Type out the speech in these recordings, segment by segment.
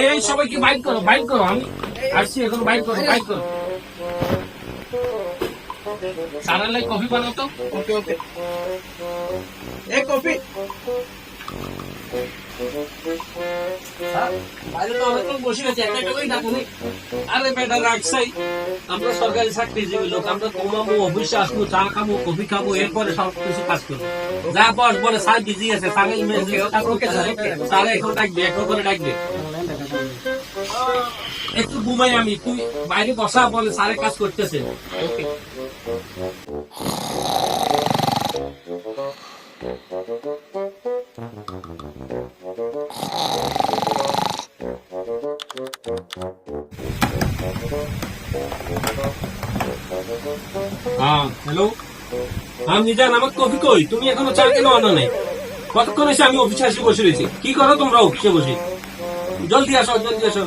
এই সবাইকে বাইক করো বাইক করো আমি আসছি এখন বাইক করো বাইক করো। সারার লাই কফি বানাও তো। ওকে ওকে। এ কপি আরে বেটা রাখছাই। আমরা সরকারি চাকরিজীবী লোক আমরা কমাবো অফিসে আসব চা খাব কফি খাব এরপরে সব কিছু কাজ করব। যা বস বলে স্যার বিজি আছে এখন ডাকবে এখন করে ডাকবে। একটু ঘুমাই আমি তুই বাইরে বসা বলে স্যারের কাজ করতেছে। ওকে। হ্যালো আমি নিজান আমার কফি কই? তুমি এখনও চা কেন আনো নাই? কতক্ষণ এসে আমি অফিসে এসে বসে রয়েছি কি করো তোমরা অফিসে বসে? জলদি আসো জলদি আসো।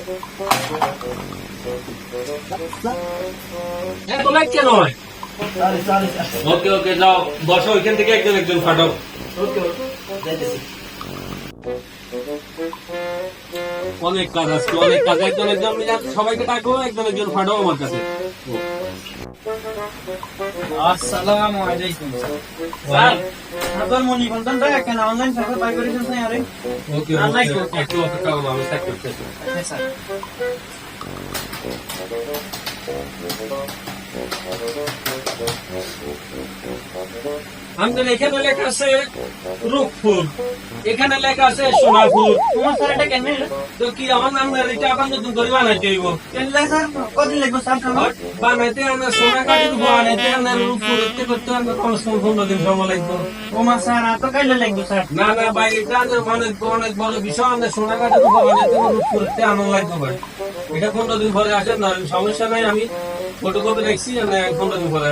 এত লাইট কেন হয়? ওকে ওকে যাও। বসো ওইখান থেকে একজন একজন ফাটাও। অনেক কাজ আছে অনেক কাজ। একজন একজন সবাইকে ডাকো একজন একজন ফাটাও আমার কাছে। আসসালামু আলাইকুম স্যার। আপনার মনি বলতেনটা কেন অনলাইন সার্ভার বাই করেছেন স্যার আরে? ওকে ওকে তো? একটু অপেক্ষা করো আমি চেক করতেছি স্যার। আমাদের এখানে লেখা আছে রূপপুর এখানে লেখা আছে সোনাপুর তোমার স্যার এটা কেন তো কি আমার নাম না এটা আবার নতুন করে বানাইতে হইব? কেন স্যার? কদিন লাগবে স্যার বানাইতে সোনা বানাইতে আনা রূপপুর করতে করতে পনেরো দিন সময় লাগবে তোমার স্যার এত কাইলে লাগবে স্যার? না না ভাই এটা আমাদের অনেক অনেক বড় বিষয় সোনা কাটির বানাইতে রূপপুর করতে লাগবে ভাই। এটা পনেরো দিন পরে আসে না সমস্যা নাই আমি ফটোকপি দেখছি না পনেরো দিন পরে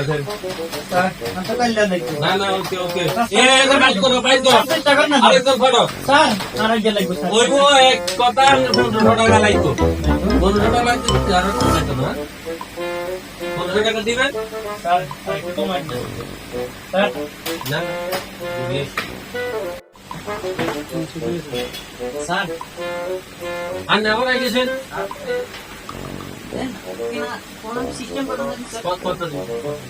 কাইলে লাগবে না না ওকে ওকে। এ বাইক করো বাইক করো। চেষ্টা কর না স্যার। আরেকজন ফটো। স্যার আর এক কথা পনেরোশো টাকা লাগতো পনেরোশো টাকা লাগতো আরও টাকা লাগতো না পনেরোশো টাকা দিবেন? Sir sir. স্যার। না আর গেছেন সিস্টেম করে দেন স্যার কত কত দিন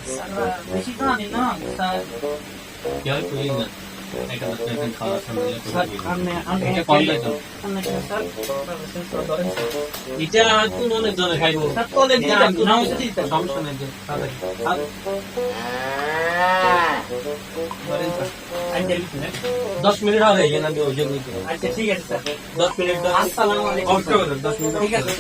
স্যার বেশি তো আনি না স্যার কেউ তুই না এটা তুই অনেক জনে খাইবো সমস্যা নাই দশ আচ্ছা ঠিক আছে দশ মিনিট দশ দশ মিনিট ঠিক আছে